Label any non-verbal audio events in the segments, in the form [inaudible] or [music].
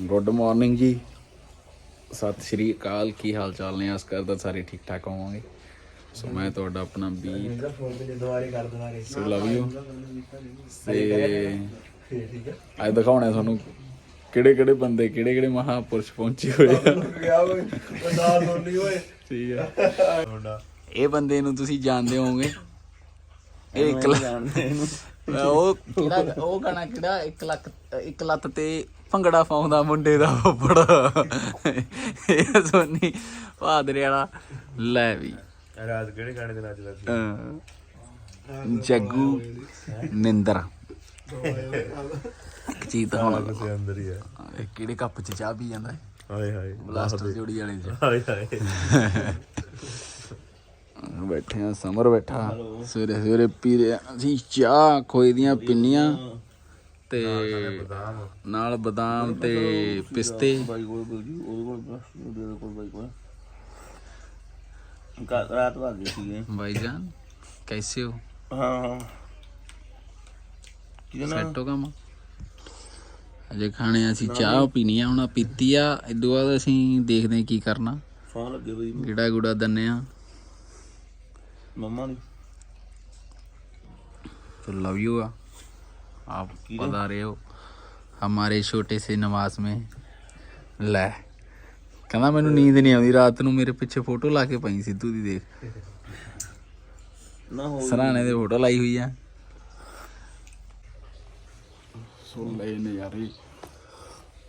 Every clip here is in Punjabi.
ਗੁੱਡ ਮਾਰਨਿੰਗ ਜੀ। ਸਤਿ ਸ਼੍ਰੀ ਅਕਾਲ ਕੀ ਹਾਲ ਚਾਲ ਨੇ? ਆਸ ਕਰਦਾ ਸਾਰੇ ਠੀਕ ਠਾਕ ਹੋਵੋਗੇ। ਸੋ ਮੈਂ ਤੁਹਾਡਾ ਆਪਣਾ ਵੀ ਦੁਬਾਰੇ ਕਰ ਦੁਬਾਰੇ ਸੋ ਲਵ ਯੂ ਤੇ ਅੱਜ ਦਿਖਾਉਣਾ ਤੁਹਾਨੂੰ ਕਿਹੜੇ ਕਿਹੜੇ ਬੰਦੇ ਕਿਹੜੇ ਕਿਹੜੇ ਮਹਾਪੁਰਸ਼ ਪਹੁੰਚੇ ਹੋਏ ਆ। ਗਿਆ ਓਏ ਉਹ ਨਾਲ ਦੋਨੀ ਓਏ ਠੀਕ ਆ। ਇਹ ਬੰਦੇ ਨੂੰ ਤੁਸੀਂ ਜਾਣਦੇ ਹੋਵੋਗੇ। ਇਹ ਇੱਕ ਲੱਖ ਉਹ ਕਿਹੜਾ ਉਹ ਗਾਣਾ ਕਿਹੜਾ? ਇੱਕ ਲੱਖ ਇੱਕ ਲੱਤ ਤੇ ਭੰਗੜਾ ਪਾਉਂਦਾ ਮੁੰਡੇ ਦਾ ਬੜਾ ਇਹ ਸੋਨੀ ਭਾਦਰੇ ਵਾਲਾ। ਲੈ ਵੀ। ਰਾਤ ਕਿਹੜੇ ਗਾਣੇ ਦੇ ਨੱਚਦਾ ਸੀ? ਅਹ, ਜੱਗੂ ਨਿੰਦਰ। ਚੀਤ ਹੁਣ ਕਿਸੇ ਅੰਦਰ ਹੀ ਇਹ ਕਿਹੜੇ ਕੱਪ ਚ ਚਾਹ ਪੀ ਜਾਂਦਾ ਹੈ? ਹਾਏ ਹਾਏ ਬਲਾਸਟਰ ਜੋੜੀ ਵਾਲੇ ਚ। ਹਾਏ ਹਾਏ। ਬੈਠੇ ਆ ਸਮਰ ਬੈਠਾ। ਸਵੇਰੇ ਸਵੇਰੇ ਪੀ ਰਹੇ। ਆ ਅਸੀਂ ਚਾਹ ਖੋਏ ਦੀਆਂ ਪਿੰਨੀਆਂ। ਤੇ ਬਦਾਮ ਨਾਲ ਬਦਾਮ ਤੇ ਪਿਸਤੇ ਬਾਈ ਕੋਲ ਕੋਈ ਜੀ ਉਹਦੇ ਕੋਲ ਬਸ ਉਹਦੇ ਕੋਲ ਬਾਈ ਕੋਲ ਕਾ- ਰਾਤ ਭਰ ਗਏ ਸੀਗੇ ਭਾਈਜਾਨ ਕੈਸੇ ਹੋ ਹਾਂ ਹਾਂ ਕਿਹਦਾ ਨਾਮ ਸੈੱਟ ਹੋ ਕੰਮ ਅਜੇ ਖਾਣੇ ਆ ਅਸੀਂ ਚਾਹ ਪੀਣੀ ਆ ਹੁਣ ਆਹ ਪੀਤੀ ਆ ਇਦੋਂ ਬਾਅਦ ਅਸੀਂ ਦੇਖਦੇ ਆ ਕੀ ਕਰਨਾ ਸੌਂ ਲੱਗੇ ਬਈ ਗੇੜਾ ਗੁੜਾ ਦੰਨੇ ਆ ਮੰਮਾ ਦੀ तो लव यू आप पता रहे हो हमारे छोटे से नमाज में ਲੈ ਕਹਿੰਦਾ ਮੈਨੂੰ ਨੀਂਦ ਨਹੀਂ ਆਉਂਦੀ ਰਾਤ ਨੂੰ ਮੇਰੇ ਪਿੱਛੇ ਫੋਟੋ ਲਾ ਕੇ ਪਈ ਸਿੱਧੂ ਦੀ ਦੇਖ ਨਾ ਹੋ ਸਰਾਣੇ ਦੇ ਫੋਟੋ ਲਾਈ ਹੋਈ ਆ ਸੋ ਲੈ ਨਜ਼ਾਰੇ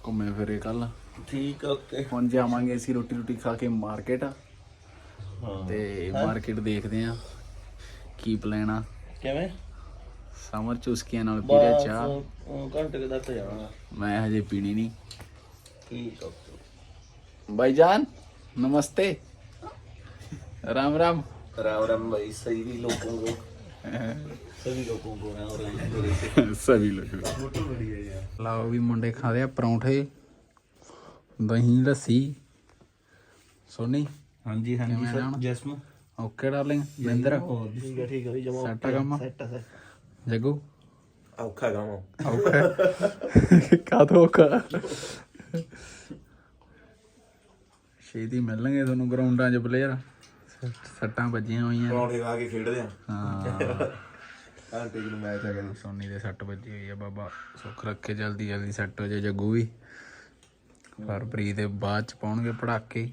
ਘੁੰਮੇ ਫਿਰੇ ਕੱਲ ਠੀਕ ਓਕੇ ਹੁਣ ਜਾਵਾਂਗੇ ਅਸੀਂ ਰੋਟੀ ਰੋਟੀ ਖਾ ਕੇ ਮਾਰਕੀਟ ਹਾਂ ਤੇ ਮਾਰਕੀਟ ਦੇਖਦੇ ਆ ਕੀ ਪਲਾਨ ਆ ਕਿਵੇਂ ਸਮਰ ਚੁਸਕੀਆਂ ਨਾਲ ਪੀ ਰਿਹਾ ਬਸ ਚਾਹ ਉਹ ਘੰਟੇ ਕੁ ਤੱਕ ਜਾਣਾ ਮੈਂ ਹਜੇ ਪੀਣੀ ਨਹੀਂ ਠੀਕ ਓਕੇ भाईजान नमस्ते राम राम राम राम भाई सभी लोगों को सभी लोगों को राम राम मेरे से सभी लोग ਲਾਓ ਵੀ ਮੁੰਡੇ ਖਾਦੇ ਆ ਪਰੌਂਠੇ ਦਹੀਂ ਲੱਸੀ ਸੋਨੀ ਹਾਂਜੀ ਹਾਂਜੀ ਕਿਵੇਂ ਸਰ ਰਹਿਣਾ? ਜਸਮ ਓਕੇ ਡਾਰਲਿੰਗ ਜਿੰਦਰ ਠੀਕ ਹੈ ਠੀਕ ਹੈ ਜਮਾ ਸੈਟ ਆ ਕੰਮ ਸੈਟ ਹੈ ਜੱਗੂ ਔਖਾ ਕੰਮ ਓਕੇ ਕਾਹਤੋਂ ਔਖਾ ਛੇਤੀ ਮਿਲਣਗੇ ਤੁਹਾਨੂੰ ਗਰਾਊਂਡਾਂ 'ਚ ਪਲੇਅਰ ਸੱਟਾਂ ਵੱਜੀਆਂ ਹੋਈਆਂ ਪਰੌਂਠੇ ਖਾ ਕੇ ਖੇਡਦੇ ਆ ਹਾਂ ਘੰਟੇ ਨੂੰ ਮੈਚ ਆ ਗਿਆ ਸੋਨੀ ਦੇ ਸੱਟ ਵੱਜੀ ਹੋਈ ਆ ਬਾਬਾ ਸੁੱਖ ਰੱਖੇ ਜਲਦੀ ਜਲਦੀ ਸੈੱਟ ਹੋ ਜਾਏ ਜੱਗੂ ਵੀ ਫਰਵਰੀ ਦੇ ਬਾਅਦ ਚ ਪਾਉਣਗੇ ਪੜਾਕੇ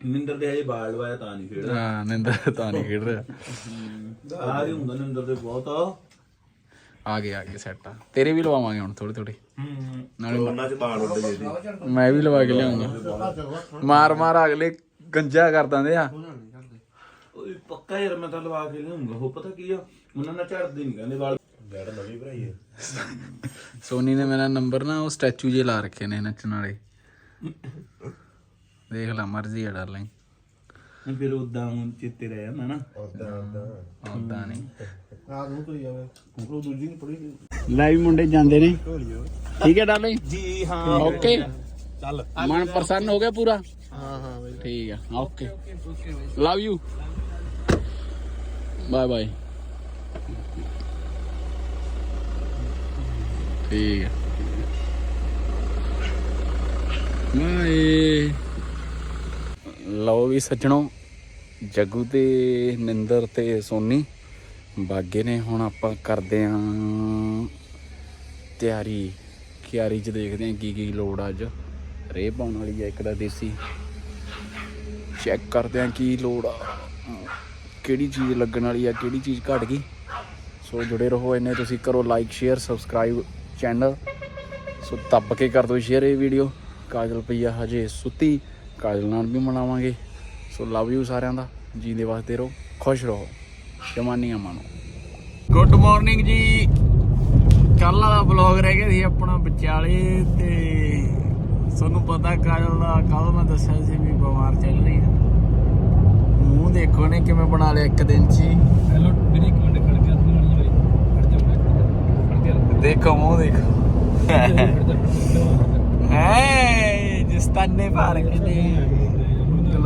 ਨਿੰਦਰ ਦੇ ਹਜੇ ਬਾਲ ਲਵਾਇਆ ਤਾਂ ਨਹੀਂ ਖੇਡਦਾ ਹਾਂ ਨਿੰਦਰ ਤਾਂ ਨਹੀਂ ਖੇਡ ਰਿਹਾ ਆ ਹੀ ਹੁੰਦਾ ਨਿੰਦਰ ਦੇ ਬਹੁਤ ਆ ਆ ਗਏ ਆ ਗਏ ਸੈੱਟ ਆ। ਤੇਰੇ ਵੀ ਲਵਾਵਾਂਗੇ ਹੁਣ ਥੋੜੇ ਥੋੜੇ ਹੂੰ ਨਾਲੇ ਉਹਨਾਂ ਚ ਬਾਲ ਉੱਡ ਗਏ ਸੀ ਮੈਂ ਵੀ ਲਵਾ ਕੇ ਲਿਆਉਂਗਾ। ਮਾਰ ਮਾਰ ਅਗਲੇ ਗੰਜਾ ਕਰ ਦਿੰਦੇ ਆ। ਓਏ ਪੱਕਾ ਯਾਰ ਮੈਂ ਤਾਂ ਲਵਾ ਕੇ ਲਿਆਉਂਗਾ। ਉਹ ਪਤਾ ਕੀ ਆ? ਉਹਨਾਂ ਨਾਲ ਝੜਦੇ ਨਹੀਂ ਕਹਿੰਦੇ ਵਾਲ। ਬੈਡ ਨਵੀਂ ਭਰਾਈ ਹੈ ਸੋਨੀ ਨੇ ਮੇਰਾ ਨੰਬਰ ਨਾ ਉਹ ਸਟੈਚੂ ਜੇ ਲਾ ਰੱਖੇ ਨੇ ਨੱਚਣ ਵਾਲੇ। ਦੇਖ ਲੈ ਮਰਜ਼ੀ ਆ ਡਾਰਲਿੰਗ ਫਿਰ ਉਦਾਂ ਹੁਣ ਚਿੱਤੇ ਰਹਿ ਜਾਂਦਾ ਨਾ। ਉਦਾਂ ਉਦਾਂ ਉਦਾਂ ਨਹੀਂ। ਰਾਤ ਨੂੰ ਕਰੀ ਜਾਵੇ। ਉਹ ਦੂਜੀ ਨਹੀਂ ਪੜੀ ਲੈ ਵੀ ਮੁੰਡੇ ਜਾਂਦੇ ਨੇ। ਠੀਕ ਹੈ ਡਾਰਲਿੰਗ? ਜੀ ਹਾਂ। ਓਕੇ ਚੱਲ। ਮਨ ਪ੍ਰਸੰਨ ਹੋ ਗਿਆ ਪੂਰਾ? ਹਾਂ ਹਾਂ ਬਈ। ਠੀਕ ਆ okay love you bye bye ਠੀਕ ਆ। ਬਾਏ ਲਓ ਵੀ ਸੱਜਣੋ। ਜੱਗੂ ਤੇ ਨਿੰਦਰ ਤੇ ਸੋਨੀ। ਬਾਗੇ ਨੇ ਹੁਣ ਆਪਾਂ ਕਰਦੇ ਆਂ ਤਿਆਰੀ। ਕਿਆਰੀ ਚ ਦੇਖਦੇ ਆਂ ਕੀ ਕੀ ਲੋੜ ਅੱਜ। ਰੇ ਪਾਉਣ ਵਾਲੀ ਆ ਇੱਕ ਦਾ ਦੇਸੀ। ਚੈੱਕ ਕਰਦੇ ਆਂ ਕੀ ਲੋੜ ਆ। ਕਿਹੜੀ ਚੀਜ਼ ਲੱਗਣ ਵਾਲੀ ਆ, ਕਿਹੜੀ ਚੀਜ਼ ਘਟ ਗਈ। ਸੋ ਜੁੜੇ ਰਹੋ ਇੰਨੇ ਤੁਸੀਂ ਕਰੋ like share subscribe channel so ਦੱਬ ਕੇ ਕਰ ਦਿਓ ਸ਼ੇਅਰ ਇਹ ਵੀਡੀਓ ਕਾਜਲ ਪਈਆ ਹਜੇ ਸੁੱਤੀ। ਕਾਜਲ ਨਾਲ ਵੀ ਮਨਾਵਾਂਗੇ। ਸੋ ਲਵ ਯੂ ਸਾਰਿਆਂ ਦਾ। ਜੀਂਦੇ ਵਾਸਤੇ ਰਹੋ। ਖੁਸ਼ ਰਹੋ। ਜਮਾਨੀਆਂ ਮਾਣੋ ਗੁੱਡ ਮਾਰਨਿੰਗ ਜੀ। ਕੱਲ ਵਾਲਾ ਵਲੌਗ ਰਹਿ ਗਿਆ ਸੀ ਆਪਣਾ ਵਿਚਾਲੇ ਤੇ ਤੁਹਾਨੂੰ ਪਤਾ ਕਾਜਲ ਦਾ ਕੱਲ ਮੈਂ ਦੱਸਿਆ ਸੀ ਵੀ ਬਿਮਾਰ ਚੱਲ ਰਹੀ ਹੈ ਮੂੰਹ ਦੇਖੋ ਨੇ ਕਿਵੇਂ ਬਣਾ ਲਿਆ ਇੱਕ ਦਿਨ ਚ ਹੀ। ਹੈਲੋ ਵੀਰੇ ਇੱਕ ਮਿੰਟ ਖੜ ਗਿਆ ਤੂੰ ਨਹੀਂ ਹੋਈ ਖੜ ਜਾ ਖੜ ਜਾ ਦੇਖੋ ਮੂੰਹ ਦੇਖੋ। ਹੈ ਜਿਸਤਾਨੇ ਮੇਰੀ ਹੋਈ ਆ ਨਾ ਦੋ ਮਿੰਟ ਵੇਟ ਕਰੀ ਮੇਰੇ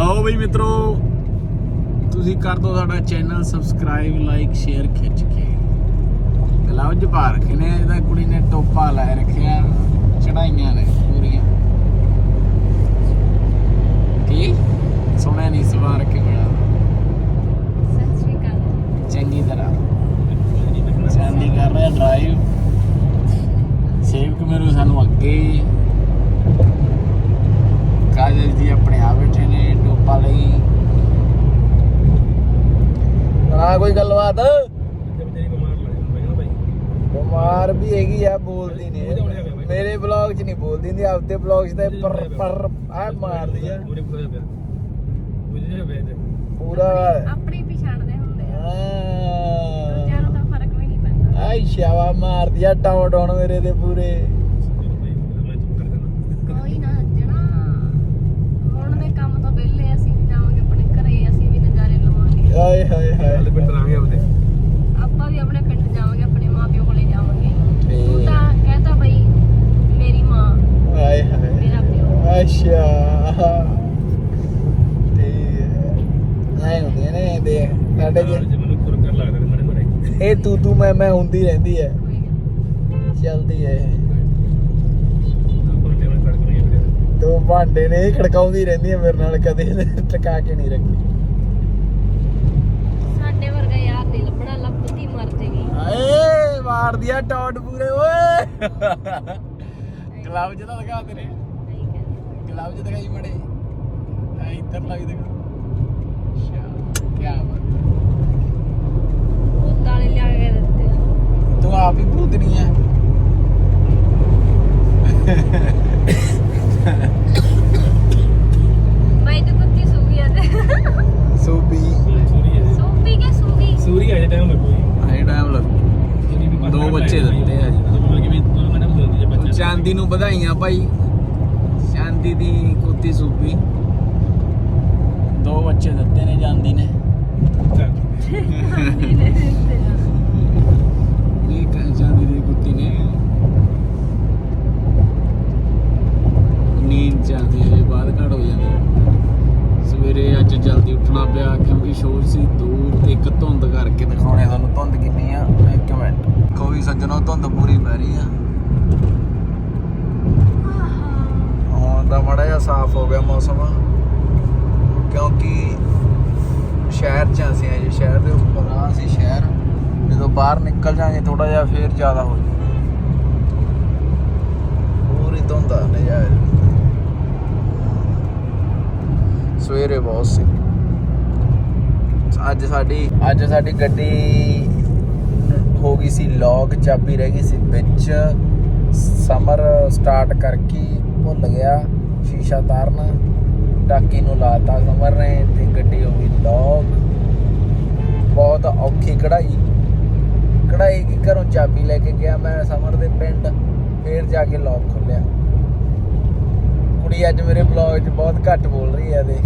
ਆਓ ਬਈ ਮਿੱਤਰੋ, ਤੁਸੀਂ ਕਰ ਦਿਓ ਸਾਡਾ ਚੈਨਲ ਸਬਸਕ੍ਰਾਈਬ ਲਾਈਕ ਸ਼ੇਅਰ ਖਿੱਚ ਕੇ। ਚ ਪਾ ਰੱਖੇ ਨੇ, ਇਹਦਾ ਕੁੜੀ ਨੇ ਟੋਪਾ ਲਾਇ ਰੱਖਿਆ, ਚੜਾਈਆਂ ਨੇ ਪੂਰੀਆਂ। ਕੀ? ਸੁਣਿਆ ਨਹੀਂ ਸਵਾਰ ਕੇ ਬੜਾ ਸਤਿ ਸ਼੍ਰੀ ਅਕਾਲ ਚੰਗੀ ਤਰ੍ਹਾਂ ਚਾਂਦੀ ਕਰ ਰਿਹਾ ਡਰਾਈਵ ਸੇਵਕ ਮੈਨੂੰ ਸਾਨੂੰ ਅੱਗੇ ਕਾਜਲ ਜੀ ਆਪਣੇ ਆ ਬੈਠੇ ਨੇ ਟੋਪਾ ਲਈ ਆ ਕੋਈ ਗੱਲਬਾਤ ਤੇਰੀ ਬਿਮਾਰ ਲੱਗ ਜਾਂਦਾ ਭਾਈ ਬਿਮਾਰ ਵੀ ਹੈਗੀ ਆ ਬੋਲਦੀ ਨਹੀਂ ਮੇਰੇ ਬਲੌਗ ਨਹੀਂ ਆਪਦੇ ਬਲੌਗ 'ਚ ਤਾਂ ਪਰ ਪਰ ਆ ਮਾਰਦੀ ਆ ਪੂਰੇ ਪੂਰਾ ਪਿਆ ਬੁਝੇ ਹੋਏ ਤੇ ਪੂਰਾ। ਆਪਣੀ ਪਛਾਣਦੇ ਹੁੰਦੇ ਆ। ਆ ਦੂਜਿਆਂ ਨੂੰ ਤਾਂ ਫ਼ਰਕ ਵੀ ਨਹੀਂ ਪੈਂਦਾ। ਆਈ ਸ਼ਾਵਾ ਮਾਰਦੀ ਆ ਟਾਉਂ ਟਾਉਣ ਮੇਰੇ ਦੇ ਪੂਰੇ। ਭਾਈ ਮੈਂ ਚੁੱਪ ਕਰ ਦੇਣਾ ਕੋਈ ਨਾ ਜਣਾ ਹੁਣ ਦੇ ਕੰਮ ਤੋਂ ਵਿਹਲੇ ਅਸੀਂ ਵੀ ਜਾਵਾਂਗੇ ਆਪਣੇ ਘਰੇ ਅਸੀਂ ਵੀ ਨਜ਼ਾਰੇ ਲਵਾਂਗੇ ਆਏ ਹਾਏ ਹਾਲੇ ਹਾਏ ਪਿੰਡ ਲਾਂਗੇ ਆਪਦੇ ਆਪਾਂ ਵੀ ਆਪਣੇ ਪਿੰਡ ਜਾਵਾਂਗੇ ਆਪਣੇ ਮਾਪਿਓ ਕੋਲੇ ਜਾਵਾਂਗੇ ਤੂੰ ਠੀਕ। ਤਾਂ ਕਹਤਾ ਬਈ ਮੇਰੀ ਮਾਂ ਆਏ ਹਾਏ। ਮੇਰਾ ਪਿਓ। ਅੱਛਾ। ਠੀਕ ਹੈ ਐ ਹੁੰਦੀਆਂ ਨੇ ਦੇਖ ਸਾਡੇ ਜੇ ਮੈਨੂੰ ਕੁਰ ਕਰ ਲੱਗਦਾ ਮੜੇ ਮੜੇ। ਇਹ ਤੂੰ ਤੂੰ ਮੈਂ ਮੈਂ ਹੁੰਦੀ ਰਹਿੰਦੀ ਹੈ ਕੋਈ ਗੱਲ ਚੱਲਦੀ ਹੈ ਇਹ। ਤੇ ਦੋ ਭਾਂਡੇ ਨੇ ਇਹ ਖੜਕਾਉਂਦੀ ਰਹਿੰਦੀ ਹੈ ਮੇਰੇ ਨਾਲ ਕਦੇ ਟਿਕਾ ਕੇ ਨਹੀਂ ਰੱਖੀ। ਨੀ। ਸਾਡੇ ਵਰਗਾ ਯਾਰ ਨਹੀਂ ਲੱਭਣਾ ਲੱਭਦੀ ਮਰ ਜੇਗੀ। ਆਏ ਮਾਰ ਦਿਆ ਟੌਟ ਪੂਰੇ ਓਏ। ਗਲਾਵ ਜਦਾ ਲਗਾ ਤੇਰੇ। ਨਹੀਂ ਕਹਿੰਦੇ ਗਲਾਵ ਜਦ ਦਿਖਾਈ ਮੜੇ। ਆ ਇੱਧਰ ਲੱਗ ਦੇ ਅੱਛਾ ਕੀ ਬਾਤ ਉਹ ਤਾਲੇ ਲਿਆ ਕੇ ਦਿੱਤੇ ਆ। ਤੂੰ ਆਪ ਹੀ ਭੂਤਨੀ ਹੈ ਬਾਈ ਤੂੰ ਕੁੱਤੀ ਸੂ ਗਈ ਆ ਤੇ ਸੂਪੀ। ਸੂਰੀ ਹੈ। ਸੂਪੀ ਕੇ ਸੂ ਗਈ ਸੂਰੀ ਆ ਜੇ ਟਾਈਮ ਲੱਗੂ ਆਈ ਟਾਈਮ ਲੱਗੂ ਦੋ ਬੱਚੇ ਦਿੱਤੇ ਆ ਜੀ। ਮਤਲਬ ਕਿ ਵੀ ਦੋ ਮਹੀਨੇ ਬਦਲਦੀ ਜੇ ਬੱਚਾ ਚਾਂਦੀ ਨੂੰ ਵਧਾਈਆਂ ਭਾਈ। ਚਾਂਦੀ ਦੀ ਕੁੱਤੀ ਸੂਪੀ ਦੋ ਬੱਚੇ ਦਿੱਤੇ ਨੇ। ਚਾਂਦੀ ਨੇ [laughs] [laughs] ਇਹ ਕ- ਚਾਂਦੀ ਦੀ ਕੁੱਤੀ ਨੇ ਨੀਂਦ ਚਾਂਦੀ ਦੇ ਬਾਅਦ ਘੜ ਹੋ ਜਾਂਦੀ ਸਵੇਰੇ ਅੱਜ ਜਲਦੀ ਉੱਠਣਾ ਪਿਆ ਕਿਉਂਕਿ ਸ਼ੋਰ ਸੀ ਦੂਰ ਤੇ ਇੱਕ ਧੁੰਦ ਕਰਕੇ ਦਿਖਾਉਣੇ ਤੁਹਾਨੂੰ ਧੁੰਦ ਕਿੰਨੀ ਆ ਇੱਕ ਮਿੰਟ ਕੋਈ ਸੱਜਣੋ ਧੁੰਦ ਪੂਰੀ ਪੈ ਰਹੀ ਆ ਹੁਣ ਤਾਂ ਮੜਾ ਜਿਹਾ ਸਾਫ਼ ਹੋ ਗਿਆ ਮੌਸਮ ਕਿਉਂਕਿ ਸ਼ਹਿਰ ਚ ਅਸੀਂ ਅਜੇ ਸ਼ਹਿਰ ਦੇ ਉੱਪਰ ਆ ਅਸੀਂ ਸ਼ਹਿਰ ਜਦੋਂ ਬਾਹਰ ਨਿਕਲ ਜਾਾਂਗੇ ਥੋੜਾ ਜਿਹਾ ਫੇਰ ਜ਼ਿਆਦਾ ਹੋ ਜਾਊ ਪੂਰੀ ਧੁੰਦ ਨਜ਼ਾਰੇ। ਸਵੇਰੇ ਬਹੁਤ ਸੀ। ਅੱਜ ਸਾਡੀ ਅੱਜ ਸਾਡੀ ਗੱਡੀ ਹੋ ਗਈ ਸੀ ਲੌਕ ਚਾਬੀ ਰਹਿ ਗਈ ਸੀ ਵਿੱਚ। ਸਮਰ ਸਟਾਰਟ ਕਰਕੇ ਭੁੱਲ ਗਿਆ ਸ਼ੀਸ਼ਾ ਤਾਰਨਾ ਟਾਕੀ ਨੂੰ ਲਾਤਾ ਸਮਰ ਨੇ ਤੇ ਗੱਡੀ ਹੋ ਗਈ ਲੌਕ ਬਹੁਤ ਔਖੀ ਕਢਾਈ। ਕਢਾਈ ਕੀ ਘਰੋਂ ਚਾਬੀ ਲੈ ਕੇ ਗਿਆ ਮੈਂ ਸਮਰ ਦੇ ਪਿੰਡ ਫੇਰ ਜਾ ਕੇ ਲੌਕ ਖੋਲਿਆ। ਕੁੜੀ ਅੱਜ ਮੇਰੇ ਬਲੌਗ 'ਚ ਬਹੁਤ ਘੱਟ ਬੋਲ ਰਹੀ ਹੈ ਦੇਖ।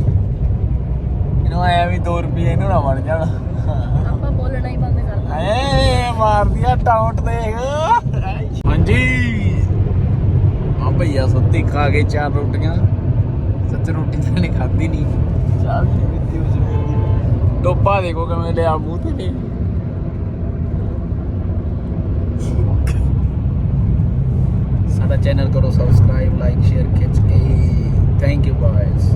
ਇਹਨੂੰ ਆਇਆ ਵੀ 2 ਰੁਪਏ ਇਹਨੂੰ ਨਾ ਬਣ ਜਾਣ। ਆਪਾਂ ਬੋਲਣਾ ਹੀ ਬੰਦ ਕਰ ਦਿੱਤਾ ਏ ਮਾਰਦੀ ਆ ਟਾਉਂਟ ਦੇਖ। ਹਾਂਜੀ। ਆ ਭਈਆ ਸੁੱਤੀ ਖਾ ਕੇ ਚਾਰ ਰੋਟੀਆਂ। ਸੱਚ ਰੋਟੀ ਤਾਂ ਨਹੀਂ ਖਾਧੀ ਨਹੀਂ ਚਾਹ ਵੀ ਨਹੀਂ ਪੀਤੀ ਉਸ ਵੇਲੇ ਟੋਪਾ ਦੇਖੋ ਕਿਵੇਂ ਲਿਆ ਮੂੰਹ ਤੇ ਸਾਡਾ ਚੈਨਲ ਕਰੋ ਸਬਸਕ੍ਰਾਈਬ ਲਾਈਕ ਸ਼ੇਅਰ ਖਿੱਚ ਕੇ ਥੈਂਕ ਯੂ ਗਾਇਸ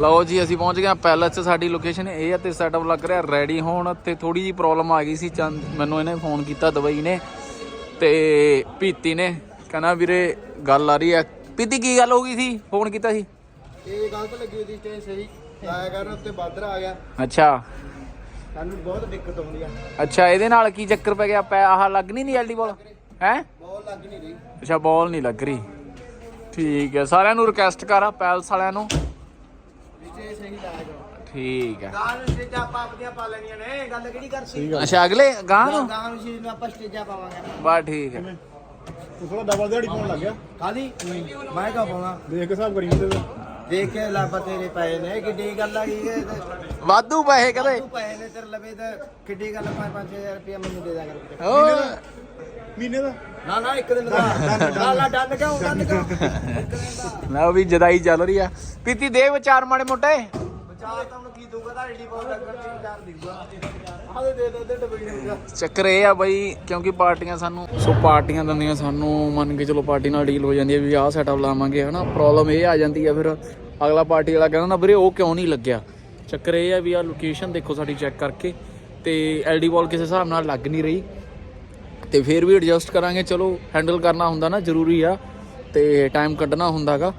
ਲਓ ਜੀ ਅਸੀਂ ਪਹੁੰਚ ਗਏ ਹਾਂ ਪੈਲਸ 'ਚ। ਸਾਡੀ ਲੋਕੇਸ਼ਨ ਇਹ ਆ ਤੇ ਸੈਟਅਪ ਲੱਗ ਰਿਹਾ ਰੈਡੀ ਹੋਣ ਤੇ ਥੋੜੀ ਜੀ ਪ੍ਰੋਬਲਮ ਆ ਗਈ ਸੀ। ਚੰਦ ਮੈਨੂੰ ਇਹਨੇ ਫੋਨ ਕੀਤਾ ਦੁਬਈ ਨੇ ਤੇ ਪੀਤੀ ਨੇ। ਕਹਿੰਦਾ ਵੀਰੇ ਗੱਲ ਆ ਰਹੀ ਆ ਪੀਤੀ ਕੀ ਗੱਲ ਹੋ ਗਈ ਸੀ? ਫੋਨ ਕੀਤਾ ਸੀ? ਇਹ ਗਲਤ ਲੱਗੀ ਉਹਦੀ ਸਟੇਜ ਸਹੀ। ਲਾਇਆ ਕਰਨ ਉੱਤੇ ਬਾਦਰ ਆ ਗਿਆ। ਅੱਛਾ। ਸਾਨੂੰ ਬਹੁਤ ਦਿੱਕਤ ਆਉਂਦੀ ਆ। ਅੱਛਾ ਇਹਦੇ ਨਾਲ ਕੀ ਚੱਕਰ ਪੈ ਗਿਆ? ਪੈ ਆਹ ਲੱਗ ਨਹੀਂ ਨਹੀਂ ਐਲਡੀ ਬਾਲ ਹੈ? ਬਹੁਤ ਲੱਗ ਨਹੀਂ ਰਹੀ। ਅੱਛਾ ਬਾਲ ਨਹੀਂ ਲੱਗ ਰਹੀ। ਠੀਕ ਹੈ ਸਾਰਿਆਂ ਨੂੰ ਰਿਕਵੈਸਟ ਕਰਾਂ ਪੈਲਸ ਵਾਲਿਆਂ ਨੂੰ। ਸਟੇਜ ਸਹੀ ਲਾਇਆ ਕਰੋ ਠੀਕ ਹੈ। ਗਾਂ ਨੂੰ ਸਟੇਜਾਂ ਆਪਾਂ ਆਪਣੀਆਂ ਪਾ ਲੈਣੀਆਂ ਨੇ ਗੱਲ ਕਿਹੜੀ ਕਰਤੀ ਅੱਛਾ ਅਗਲੇ ਗਾਂ ਨੂੰ? ਗਾਂ ਨੂੰ ਸਟੇਜ ਨੂੰ ਆਪਾਂ ਸਟੇਜਾਂ ਪਾਵਾਂਗੇ। ਬਸ ਠੀਕ ਹੈ। ਤੂੰ ਥੋੜਾ ਡਬਲ ਦਿਹਾੜੀ ਪਾਉਣ ਲੱਗ ਗਿਆ। ਕਾਦੀ ਮੈਂ ਕਾ ਪਾਉਣਾ? ਦੇਖ ਕੇ ਹਿਸਾਬ ਕਰੀ ਤੇ ਦੇਖ ਕੇ ਲੱਭ ਤੇਰੇ ਪਏ ਨੇ। ਕਿੱਡੀ ਗੱਲ ਆ ਗਈ ਵਾਧੂ ਪੈਸੇ ਕਦੇ। ਤੂੰ ਪਏ ਨੇ ਤੇਰੇ ਲਵੇ ਤਾਂ ਕਿੱਡੀ ਗੱਲ 5-5000 ਰੁਪਏ ਮੈਨੂੰ ਦੇ ਦਿਆ ਕਰ। ਓ ਮਹੀਨੇ ਦਾ? ਨਾ ਨਾ ਇੱਕ ਦਿਨ ਦਾ। ਨਾ ਨਾ ਡੰਨ ਕਿਉਂ ਡੰਨ ਕਿਉਂ ਇੱਕ ਦਿਨ ਦਾ ਲਓ ਵੀ ਜਦਾਈ ਚੱਲ ਰਹੀ ਆ। ਪੀਤੀ ਦੇ ਵਿਚਾਰ ਮਾੜੇ ਮੋਟੇ। ਵਿਚਾਰ ਤਾਂ ਉਹਨੂੰ ਕੀ ਦੂਗਾ ਤਾਂ ਏਡੀ ਬਹੁਤ ਲੱਗਣ ਦੀ ਵਿਚਾਰ ਦਿਊਗਾ। ਆਦੇ ਦੇ ਦੇ ਦੇ ਡਬਈ ਨੂੰ ਚੱਕਰ ਇਹ ਆ ਬਈ ਕਿਉਂਕਿ ਪਾਰਟੀਆਂ ਸਾਨੂੰ ਸੋ ਪਾਰਟੀਆਂ ਦਿੰਦੀਆਂ ਸਾਨੂੰ ਮੰਨ ਕੇ ਚਲੋ ਪਾਰਟੀ ਨਾਲ ਡੀਲ ਹੋ ਜਾਂਦੀ ਹੈ ਵੀ ਆਹ ਸੈਟਅਪ ਲਾਵਾਂਗੇ ਹਨਾ? ਪ੍ਰੋਬਲਮ ਇਹ ਆ ਜਾਂਦੀ ਹੈ ਫਿਰ ਅਗਲਾ ਪਾਰਟੀ ਵਾਲਾ ਕਹਿੰਦਾ ਨਾ ਵੀਰੇ ਉਹ ਕਿਉਂ ਨਹੀਂ ਲੱਗਿਆ? ਚੱਕਰ ਇਹ ਆ ਵੀ ਆ ਲੋਕੇਸ਼ਨ ਦੇਖੋ ਸਾਡੀ ਚੈੱਕ ਕਰਕੇ ਤੇ ਐਲਡੀ ਬਾਲ ਕਿਸੇ ਹਿਸਾਬ ਨਾਲ ਲੱਗ ਨਹੀਂ ਰਹੀ। ਤੇ ਫਿਰ ਵੀ ਐਡਜਸਟ ਕਰਾਂਗੇ। ਚਲੋ ਹੈਂਡਲ ਕਰਨਾ ਹੁੰਦਾ ਨਾ, ਜ਼ਰੂਰੀ ਆ ਤੇ ਟਾਈਮ ਕੱਢਣਾ ਹੁੰਦਾਗਾ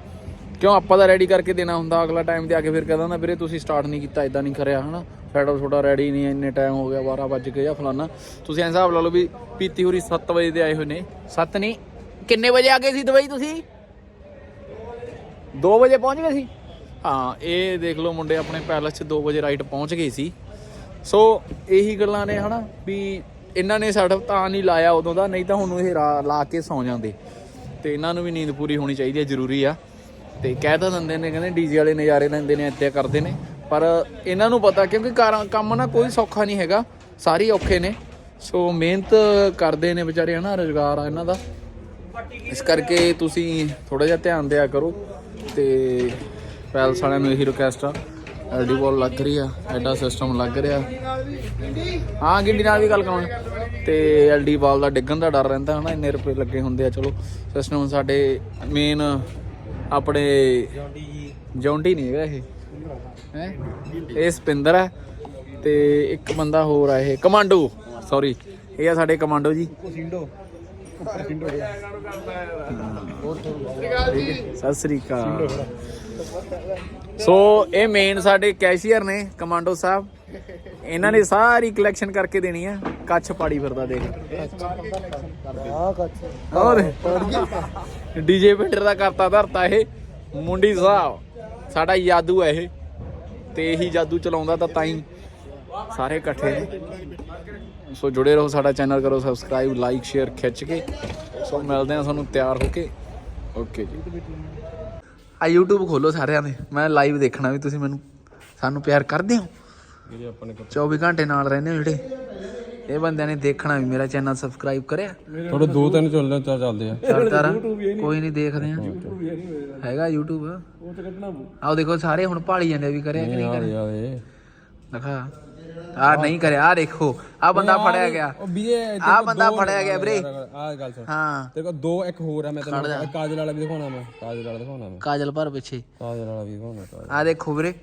ਕਿਉਂ, ਆਪਾਂ ਦਾ ਰੈਡੀ ਕਰਕੇ ਦੇਣਾ ਹੁੰਦਾ, ਅਗਲਾ ਟਾਈਮ ਤੇ ਆ ਕੇ ਫਿਰ ਕਹਿੰਦਾ ਨਾ ਵੀਰੇ ਤੁਸੀਂ ਸਟਾਰਟ ਨਹੀਂ ਕੀਤਾ ਇਦਾਂ ਨਹੀਂ ਕਰਿਆ, ਹਨਾ? ਸਾਡਾ ਤੁਹਾਡਾ ਰੈਡੀ ਨਹੀਂ, ਇੰਨੇ ਟਾਈਮ ਹੋ ਗਿਆ 12 ਵੱਜ ਗਏ ਜਾਂ ਫਲਾਨਾ। ਤੁਸੀਂ ਐਂ ਹਿਸਾਬ ਲਾ ਲਓ ਵੀ ਪੀਤੀ ਹੋਰੀ 7 ਵਜੇ ਤੇ ਆਏ ਹੋਏ ਨੇ। 7 ਨਹੀਂ, ਕਿੰਨੇ ਵਜੇ ਆ ਗਏ ਸੀ ਦੁਬਈ ਤੁਸੀਂ? 2 ਵਜੇ ਪਹੁੰਚ ਗਏ ਸੀ? ਹਾਂ, ਇਹ ਦੇਖ ਲਓ ਮੁੰਡੇ ਆਪਣੇ ਪੈਲਸ 'ਚ 2 ਵਜੇ ਰਾਈਟ ਪਹੁੰਚ ਗਏ ਸੀ। ਸੋ ਇਹੀ ਗੱਲਾਂ ਨੇ, ਹਨਾ, ਵੀ ਇਹਨਾਂ ਨੇ ਸਾਡਾ ਤਾਂ ਨਹੀਂ ਲਾਇਆ ਉਦੋਂ ਦਾ, ਨਹੀਂ ਤਾਂ ਹੁਣ ਇਹ ਰਾ- ਲਾ ਕੇ ਸੌਂ ਜਾਂਦੇ। ਤੇ ਇਹਨਾਂ ਨੂੰ ਵੀ ਨੀਂਦ ਪੂਰੀ ਹੋਣੀ ਚਾਹੀਦੀ ਹੈ, ਜ਼ਰੂਰੀ ਆ। ਤੇ ਕਹਿ ਤਾਂ ਦਿੰਦੇ ਨੇ, ਕਹਿੰਦੇ ਡੀਜੇ ਵਾਲੇ ਨਜ਼ਾਰੇ ਲੈਂਦੇ ਨੇ ਇੱਥੇ ਕਰਦੇ ਨੇ। ਪਰ ਇਹਨਾਂ ਨੂੰ ਪਤਾ, ਕਿਉਂਕਿ ਕਾਰਾਂ- ਕੰਮ ਨਾ ਕੋਈ ਸੌਖਾ ਨਹੀਂ ਹੈਗਾ। ਸਾਰੇ ਹੀ ਔਖੇ ਨੇ। ਸੋ ਮਿਹਨਤ ਕਰਦੇ ਨੇ ਵਿਚਾਰੇ, ਹਨਾ, ਰੋਜ਼ਗਾਰ ਆ ਇਹਨਾਂ ਦਾ। ਇਸ ਕਰਕੇ ਤੁਸੀਂ ਥੋੜਾ ਜਿਹਾ ਧਿਆਨ ਦਿਆ ਕਰੋ। ਤੇ ਪੈਲਸ ਵਾਲਿਆਂ ਨੂੰ ਇਹੀ ਰਿਕੁਐਸਟ ਆ। ਐਲਡੀ ਬਾਲ ਲੱਗ ਰਹੀ ਆ ਐਡਾ ਸਿਸਟਮ ਲੱਗ ਰਿਹਾ। ਹਾਂ ਗਿੰਡੀ ਨਾਲ ਵੀ ਗੱਲ ਕਰਾਂ ਤੇ ਐਲਡੀ ਬਾਲ ਦਾ ਡਿੱਗਣ ਦਾ ਡਰ ਰਹਿੰਦਾ ਹਨਾ ਇੰਨੇ ਰੁਪਏ ਲੱਗੇ ਹੁੰਦੇ ਆ ਚਲੋ। ਸਿਸਟਮ ਸਾਡੇ ਮੇਨ ਆਪਣੇ ਜੌਂਡੀ ਨਹੀਂ ਹੈਗਾ ਇਹ। ਹੈ? ਇਹ ਸਪਿੰਦਰ ਹੈ ਤੇ ਇੱਕ ਬੰਦਾ ਹੋਰ ਆ ਇਹ ਕਮਾਂਡੋ ਸੌਰੀ ਇਹ ਆ ਸਾਡੇ ਕਮਾਂਡੋ ਜੀ। ਸਤਿ ਸ੍ਰੀ ਅਕਾਲ। ਸੋ ਇਹ ਮੇਨ ਸਾਡੇ ਕੈਸ਼ੀਅਰ ਨੇ ਕਮਾਂਡੋ ਸਾਹਿਬ। ਇਹਨਾਂ ਨੇ ਸਾਰੀ ਕਲੈਕਸ਼ਨ ਕਰਕੇ ਦੇਣੀ ਆ। ਕੱਛ ਪਾੜੀ ਫਿਰਦਾ ਦੇਖ। ਹੋਰ? ਡੀਜੇ ਪਿੰਡਰ ਦਾ ਕਰਤਾ ਧਰਤਾ ਇਹ। ਮੁੰਡੀ ਸਾਹਿਬ, ਸਾਡਾ ਜਾਦੂ ਹੈ ਇਹ। ਤੇ ਇਹੀ ਜਾਦੂ ਚਲਾਉਂਦਾ ਤਾਂ ਤਾਂ ਹੀ ਸਾਰੇ ਇਕੱਠੇ ਨੇ। ਸੋ ਜੁੜੇ ਰਹੋ ਸਾਡਾ ਚੈਨਲ ਕਰੋ ਸਬਸਕ੍ਰਾਈਬ ਲਾਈਕ ਸ਼ੇਅਰ ਖਿੱਚ ਕੇ। ਸੋ ਮਿਲਦੇ ਆ ਤੁਹਾਨੂੰ ਤਿਆਰ ਹੋ ਕੇ। ਓਕੇ ਜੀ। ਆ YouTube ਖੋਲੋ ਸਾਰਿਆਂ ਦੇ। ਮੈਂ ਲਾਈਵ ਦੇਖਣਾ ਵੀ ਤੁਸੀਂ ਮੈਨੂੰ ਸਾਨੂੰ ਪਿਆਰ ਕਰਦੇ ਹੋ? 24 ਘੰਟੇ ਨਾਲ ਰਹਿੰਦੇ ਹੋ ਜਿਹੜੇ? ਇਹ ਬੰਦਿਆਂ ਨੇ ਦੇਖਣਾ ਵੀ ਮੇਰਾ ਚੈਨਲ ਸਬਸਕ੍ਰਾਈਬ ਕਰਿਆ? ਥੋੜੇ ਦੋ ਤਿੰਨ ਚੱਲਦੇ ਤਾਂ ਚੱਲਦੇ ਆ। ਚੱਲਦਾ ਕੋਈ ਨਹੀਂ ਦੇਖਦੇ ਆ। ਹੈਗਾ YouTube ਉਹ ਤੇ ਕੱਢਣਾ ਆਓ ਦੇਖੋ ਸਾਰੇ ਹੁਣ ਭਾਲੀ ਜਾਂਦੇ ਵੀ ਕਰਿਆ ਕਿ ਨਹੀਂ ਯਾਰ ਕਰਿਆ। ਯਾਰ ਇਹ ਦਿਖਾ। ਆ ਨਹੀਂ ਕਰਿਆ ਆ ਦੇਖੋ ਆ ਬੰਦਾ ਫੜਿਆ ਗਿਆ। ਉਹ ਵੀਰੇ ਆ ਬੰਦਾ ਫੜਿਆ ਗਿਆ ਵੀਰੇ। ਆ ਗੱਲ ਸੁਣ। ਹਾਂ। ਤੇਰੇ ਕੋਲ ਦੋ ਇੱਕ ਹੋਰ ਆ ਮੈਂ ਤੈਨੂੰ ਕਾਜਲ ਵਾਲਾ ਵੀ ਦਿਖਾਉਣਾ ਮੈਂ। ਕਾਜਲ ਵਾਲਾ ਦਿਖਾਉਣਾ ਮੈਂ। ਕਾਜਲ ਭਰ ਪਿੱਛੇ। ਕਾਜਲ ਵਾਲਾ ਵੀ ਦਿਖਾਉਣਾ ਆ ਦੇਖੋ ਵੀਰੇ।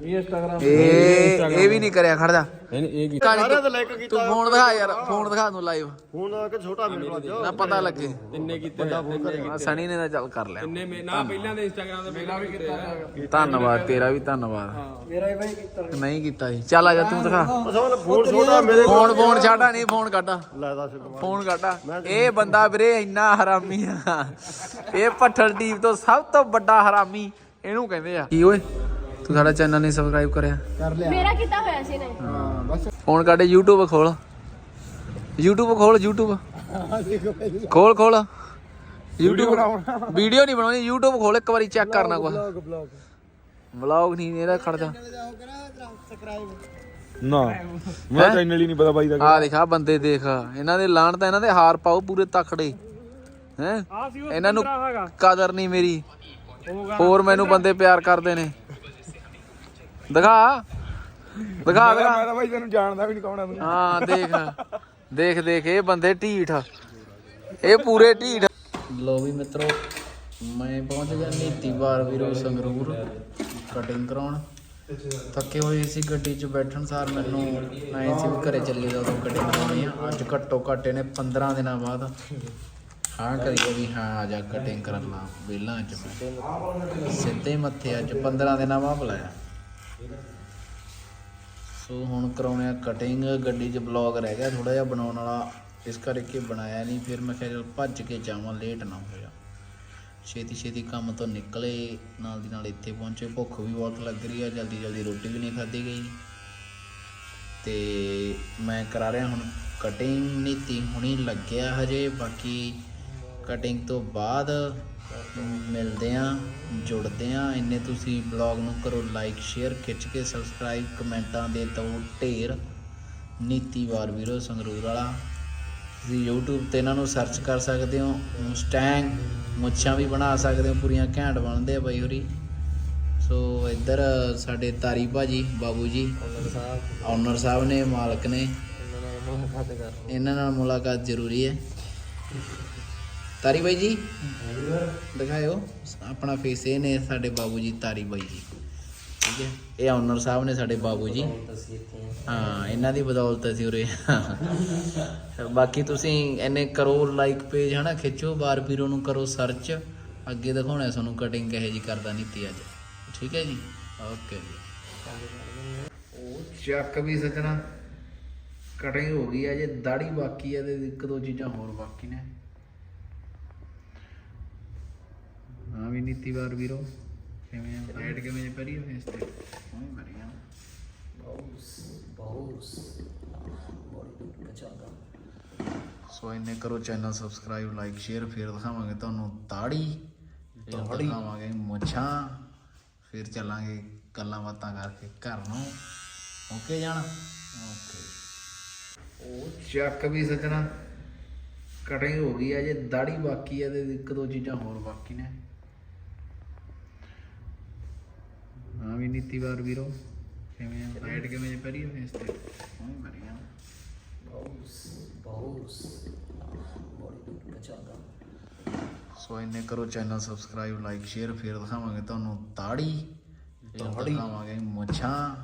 ਇੰਸਟਾਗ੍ਰਾਮ ਇਹ ਇਹ ਵੀ ਨਹੀਂ ਕਰਿਆ ਖੜਦਾ ਨਹੀਂ ਨਹੀਂ ਇਹ ਕੀ ਸਾਰਿਆਂ ਦਾ ਲਾਈਕ ਕੀਤਾ। ਤੂੰ ਫੋਨ ਦਿਖਾ ਯਾਰ ਫੋਨ ਦਿਖਾ ਤੂੰ ਲਾਈਵ ਹੁਣ ਆ ਕਿ ਛੋਟਾ ਮੇਰੇ ਕੋਲ ਅੱਜ ਨਾ ਪਤਾ ਲੱਗੇ। ਇੰਨੇ ਕੀਤੇ ਇੰਨੇ ਆ ਸਣੀ ਨੇ ਤਾਂ ਚੱਲ ਕਰ ਲਿਆ। ਇੰਨੇ ਮੇ ਨਾ ਪਹਿਲਾਂ ਦੇ ਇੰਸਟਾਗ੍ਰਾਮ ਤੇ ਪਹਿਲਾਂ ਵੀ ਕੀਤੇ ਆ ਧੰਨਵਾਦ ਤੇਰਾ ਵੀ ਧੰਨਵਾਦ। ਮੇਰਾ ਹੀ ਬਾਈ ਕੀਤਾ। ਨਹੀਂ ਕੀਤਾ ਜੀ ਚੱਲ ਆ ਜਾ ਤੂੰ ਦਿਖਾ। ਫੋਨ ਛੋਟਾ ਮੇਰੇ ਫੋਨ ਫੋਨ ਨਹੀਂ ਫੋਨ ਕੱਢਾ ਲੈ ਦੱਸ ਫੋਨ ਕੱਢਾ ਇਹ ਬੰਦਾ ਵੀਰੇ ਇੰਨਾ ਹਰਾਮੀ ਆ। ਇਹ ਪੱਠਲ ਟੀਮ ਤੋਂ ਸਭ ਤੋਂ ਵੱਡਾ ਹਰਾਮੀ ਇਹਨੂੰ ਕਹਿੰਦੇ ਆ। ਕੀ ਓਏ? ਤੂੰ ਸਾਡਾ ਚੈਨਲ ਨਹੀਂ ਸਬਸਕ੍ਰਾਈਬ ਕਰਿਆ। ਮੇਰਾ ਕੀਤਾ ਹੋਇਆ ਸੀ ਨੇ ਫੋਨ ਕੱਢ YouTube ਖੋਲ। YouTube ਖੋਲ YouTube ਖੋਲ ਖੋਲ। YouTube ਵੀਡੀਓ ਨਹੀਂ ਬਣਾਉਣੀ YouTube ਖੋਲ ਇੱਕ ਵਾਰੀ ਚੈੱਕ ਕਰਨਾ ਕੁਛ। ਬਲੌਗ ਵਲੌਗ ਨਹੀਂ ਇਹਦਾ ਖੜ ਜਾ। ਨਾ ਮੈਂ ਚੈਨਲ ਹੀ ਨਹੀਂ ਪਤਾ ਬਾਈ ਦਾ ਆ ਦੇਖ ਆ ਬੰਦੇ ਦੇਖ। ਇਹਨਾਂ ਦੇ ਲਾਣ ਤਾਂ ਇਹਨਾਂ ਦੇ ਹਾਰ ਪਾਓ ਪੂਰੇ ਤਖੜੇ। ਹੈ? ਇਹਨਾਂ ਨੂੰ ਕਦਰ ਨਹੀਂ ਮੇਰੀ। ਹੋਰ ਮੈਨੂੰ ਬੰਦੇ ਪਿਆਰ ਕਰਦੇ ਨੇ। ਦਿਖਾ। ਦਿਖਾ ਦਿਖਾ। ਤਾਂ ਬਾਈ ਤੈਨੂੰ ਜਾਣਦਾ ਵੀ ਨਹੀਂ ਕੌਣ ਆ ਤੂੰ। ਹਾਂ ਦੇਖ। ਦੇਖ ਦੇਖ ਇਹ ਬੰਦੇ ਢੀਠ। ਇਹ ਪੂਰੇ ਢੀਠ। ਲੋ ਵੀ ਮਿੱਤਰੋ ਮੈਂ ਪਹੁੰਚ ਗਿਆ ਨੀਤੀ ਬਾਰ ਵੀਰੋ ਸੰਗਰੂਰ ਕਟਿੰਗ ਕਰਾਉਣ। ਥੱਕੇ ਹੋਏ ਸੀ ਗੱਡੀ 'ਚ ਬੈਠਣ ਸਾਰ ਮੈਨੂੰ ਐਂ ਸੀ ਵੀ ਘਰੇ ਚੱਲੇ ਜਾ ਉਦੋਂ ਕਟਿੰਗ ਕਰਾਉਣੀ ਆ। ਅੱਜ ਘੱਟੋ ਘੱਟ ਇਹਨੇ 15 ਦਿਨਾਂ ਬਾਅਦ ਹਾਂ ਕਰੀਏ ਵੀ ਹਾਂ ਆ ਜਾ ਕਟਿੰਗ ਕਰਨ ਲਾ ਵਿਹਲਾ ਅੱਜ ਸਿੱਧੇ ਮੱਥੇ ਅੱਜ 15 ਦਿਨਾਂ ਬਾਅਦ ਬੁਲਾਇਆ। ਸੋ ਹੁਣ ਕਰਾਉਣੇ ਆ ਕਟਿੰਗ ਗੱਡੀ 'ਚ ਬਲੌਗ ਰਹਿ ਗਿਆ ਥੋੜਾ ਜਿਹਾ ਬਣਾਉਣ ਵਾਲਾ। ਇਸ ਕਰਕੇ ਬਣਾਇਆ ਨਹੀਂ, ਫਿਰ ਮੈਂ ਕਿਹਾ ਚਲ ਭੱਜ ਕੇ ਜਾਵਾਂ ਲੇਟ ਨਾ ਹੋ ਜਾ। ਛੇਤੀ ਛੇਤੀ ਕੰਮ ਤੋਂ ਨਿਕਲੇ, ਨਾਲ ਦੀ ਨਾਲ ਇੱਥੇ ਪਹੁੰਚੇ। ਭੁੱਖ ਵੀ ਬਹੁਤ ਲੱਗ ਰਹੀ ਆ, ਜਲਦੀ ਜਲਦੀ ਰੋਟੀ ਵੀ ਨਹੀਂ ਖਾਧੀ ਗਈ। ਤੇ ਮੈਂ ਕਰਾ ਰਿਹਾ ਹੁਣ ਕਟਿੰਗ ਨੀਤੀ ਹੁਣੀ ਲੱਗਿਆ ਹਜੇ, ਬਾਕੀ ਕਟਿੰਗ ਤੋਂ ਬਾਅਦ ਮਿਲਦੇ ਆਂ ਜੁੜਦੇ ਆਂ ਇੰਨੇ ਤੁਸੀਂ ਬਲੌਗ ਨੂੰ ਕਰੋ ਲਾਈਕ ਸ਼ੇਅਰ ਖਿੱਚ ਕੇ ਸਬਸਕ੍ਰਾਈਬ ਕਮੈਂਟਾਂ ਦੇ ਦੋ ਢੇਰ। ਨੀਤੀ ਵਾਰ ਸੰਗਰੂਰ ਵਾਲਾ। ਤੁਸੀਂ YouTube ਤੇ ਇਹਨਾਂ ਨੂੰ ਸਰਚ ਕਰ ਸਕਦੇ ਹੋ। ਸਟੈਂਗ ਮੁੱਛਾਂ ਵੀ ਬਣਾ ਸਕਦੇ ਹੋ ਪੂਰੀਆਂ ਘੈਂਟ ਬਣਦੇ ਆ ਬਾਈ ਹੋਰੀ। ਸੋ ਇੱਧਰ ਸਾਡੇ ਤਾਰੀ ਭਾਜੀ ਬਾਬੂ ਜੀ। ਓਨਰ ਸਾਹਿਬ। ਨੇ ਮਾਲਕ ਨੇ। ਇਹਨਾਂ ਨਾਲ ਮੁਲਾਕਾਤ ਜ਼ਰੂਰੀ ਹੈ। ਤਾਰੀ ਬਾਈ ਜੀ? ਦਿਖਾਇਓ। ਆਪਣਾ ਫੇਸ ਇਹ ਨੇ ਸਾਡੇ ਬਾਬੂ ਜੀ ਤਾਰੀ ਬਾਈ ਜੀ। ਠੀਕ ਹੈ? ਇਹ ਓਨਰ ਸਾਹਿਬ ਨੇ ਸਾਡੇ ਬਾਬੂ ਜੀ। ਹਾਂ ਇਹਨਾਂ ਦੀ ਬਦੌਲਤ ਅਸੀਂ ਉਰੇ ਬਾਕੀ ਤੁਸੀਂ ਇਹਨੇ ਕਰੋ ਲਾਈਕ ਪੇਜ ਹਨਾ ਖਿੱਚੋ ਬਾਰ ਵੀਰੋ ਨੂੰ ਕਰੋ ਸਰਚ ਅੱਗੇ ਦਿਖਾਉਣਾ ਤੁਹਾਨੂੰ ਕਟਿੰਗ ਕਿਹੋ ਜੀ ਕਰਦਾ ਨੀਤੀ ਅੱਜ। ਠੀਕ ਹੈ ਜੀ? ਓਕੇ ਜੀ। ਉਹ ਚੱਕ ਵੀ ਸੱਜਣਾ। ਕਟਿੰਗ ਹੋ ਗਈ ਹੈ ਜੇ ਦਾੜੀ ਬਾਕੀ ਹੈ ਤੇ ਇੱਕ ਦੋ ਚੀਜ਼ਾਂ ਹੋਰ ਬਾਕੀ ਨੇ। ਹਾਂ ਵੀ ਨੀਤੀ ਵਾਰ ਵੀਰੋ ਕਿਵੇਂ ਆ? ਸਾਈਡ ਕਿਵੇਂ ਜੇ ਪਰੀ ਫੇਸ ਤੇ? ਉਹੀ ਮਰੀ ਆ? ਸੋ ਇਹਨੇ ਕਰੋ ਚੈਨਲ ਸਬਸਕ੍ਰਾਈਬ ਲਾਈਕ ਸ਼ੇਅਰ ਫਿਰ ਦਿਖਾਵਾਂਗੇ ਤੁਹਾਨੂੰ ਦਾੜੀ ਫਿਰ ਦਿਖਾਵਾਂਗੇ ਮੁੱਛਾਂ ਫਿਰ ਚੱਲਾਂਗੇ ਗੱਲਾਂ ਬਾਤਾਂ ਕਰਕੇ ਘਰ। ਨੂੰ ਓਕੇ ਜਾਣਾ? ਓਕੇ। ਉਹ ਚੱਕ ਵੀ ਸੱਜਣਾ। ਕਟਿੰਗ ਹੋ ਗਈ ਹੈ ਜੇ ਦਾੜੀ ਬਾਕੀ ਹੈ ਤੇ ਇੱਕ ਦੋ ਚੀਜ਼ਾਂ ਹੋਰ ਬਾਕੀ ਨੇ। ਹਾਂ ਵੀ ਨੀਤੀ ਵਾਰ ਵੀਰੋ ਕਿਵੇਂ ਆ? ਸਾਈਡ ਕਿਵੇਂ ਜੇ ਪਰੀ ਫੇਸ ਤੇ? ਸੋ ਇਹਨੇ ਕਰੋ ਚੈਨਲ ਸਬਸਕ੍ਰਾਈਬ ਲਾਈਕ ਸ਼ੇਅਰ ਫਿਰ ਦਿਖਾਵਾਂਗੇ ਤੁਹਾਨੂੰ ਦਾੜੀ ਫਿਰ ਦਿਖਾਵਾਂਗੇ ਮੁੱਛਾਂ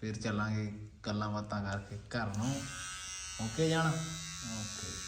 ਫਿਰ ਚੱਲਾਂਗੇ ਗੱਲਾਂ ਬਾਤਾਂ ਕਰਕੇ ਘਰ ਨੂੰ। ਓਕੇ ਜਾਣਾ? ਓਕੇ।